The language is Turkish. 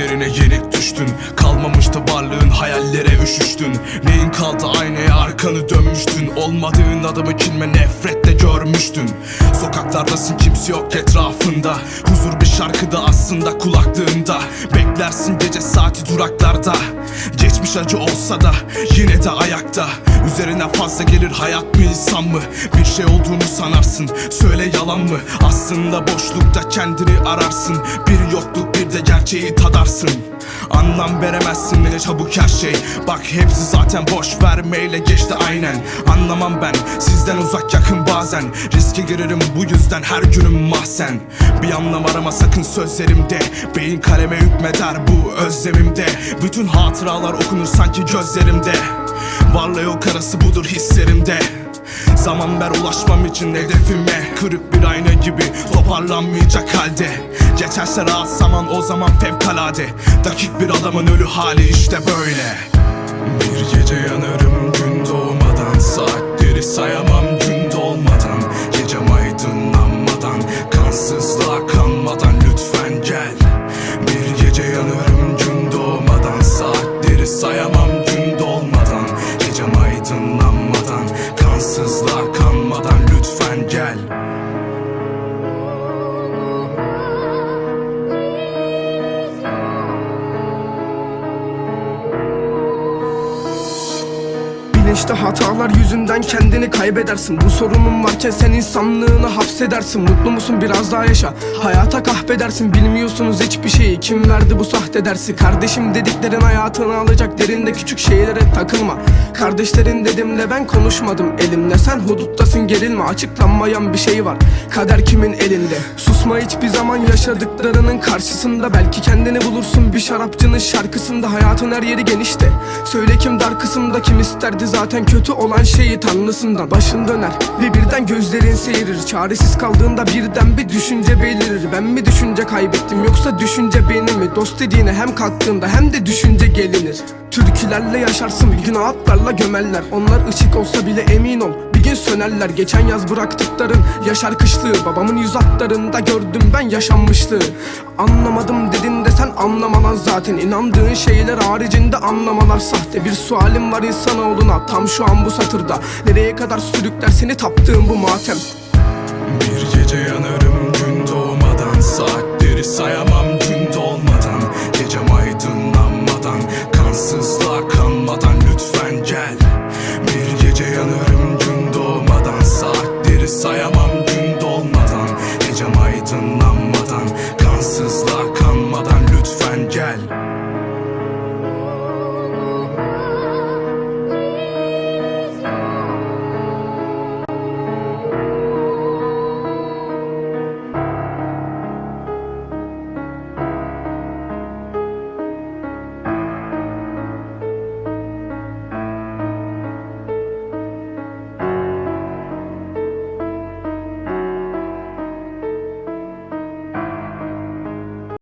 Üzerine yenik düştün. Kalmamıştı varlığın hayallere üşüştün. Neyin kaldı? Aynaya arkanı dönmüştün. Olmadığın adamı kinme nefretle görmüştün. Sokaklardasın kimse yok etrafında. Huzur bir şarkıda aslında kulaklığında. Beklersin gece saati duraklarda. Geçmiş acı olsa da yine de ayakta. Üzerine fazla gelir hayat mı insan mı? Bir şey olduğunu sanarsın. Söyle yalan mı? Aslında boşlukta kendini ararsın. Bir yokluk bir de gerçeği tadarsın. Anlam veremezsin ne çabuk her şey. Bak hepsi zaten boş vermeyle geçti aynen. Anlamam ben sizden uzak yakın bazen. Riske girerim bu yüzden her günüm mahzen. Bir anlam arama sakın sözlerimde. Beyin kaleme hükmeder bu özlemimde. Bütün hatıralar okunur sanki gözlerimde. Varla yok arası budur hislerimde Zaman ver ulaşmam için hedefime. Kırık bir ayna gibi toparlanmayacak halde. Geçerse rahat zaman o zaman fevkalade. Dakik bir adamın ölü hali işte böyle. Bir gece Bilinçli hatalar yüzünden kendini kaybedersin. Bu sorunun varken sen insanlığını hapsedersin. Mutlu musun? Biraz daha yaşa. Hayata kahvedersin bilmiyorsunuz hiçbir şeyi. Kim verdi bu sahte dersi? Kardeşim dediklerin hayatını alacak Derinde küçük şeylere takılma. Kardeşlerin dedimle ben konuşmadım elimle. Sen huduttasın gerilme. Açıklanmayan bir şey var. Kader kimin elinde? Susma hiçbir zaman yaşadıklarının karşısında. Belki kendini bulursun bir şarapçının şarkısında. Hayatın her yeri genişte Söyle kim dar kısımda kim isterdi zaten kötü olan şeyi tanrısından. Başın döner ve birden gözlerin seyirir. Çaresiz kaldığında birden bir düşünce belirir. Ben mi düşünce kaybettim yoksa düşünce beni mi? Dost dediğine hem kalktığında hem de düşünce gelinir. Türkülerle yaşarsın bir gün ağıtlarla gömerler. Onlar ışık olsa bile emin ol bir gün sönerler. Geçen yaz bıraktıkların yaşar kışlığı Babamın yüz hatlarında gördüm ben yaşanmışlığı. Anlamadım dedin de sen anlamalan zaten. İnandığın şeyler haricinde anlamalar sahte. Bir sualim var insanoğluna. Tam şu an bu satırda. Nereye kadar sürükler seni taptığın bu matem? Bir gece yanarım gün doğmadan. Saatleri sayamam sayamam.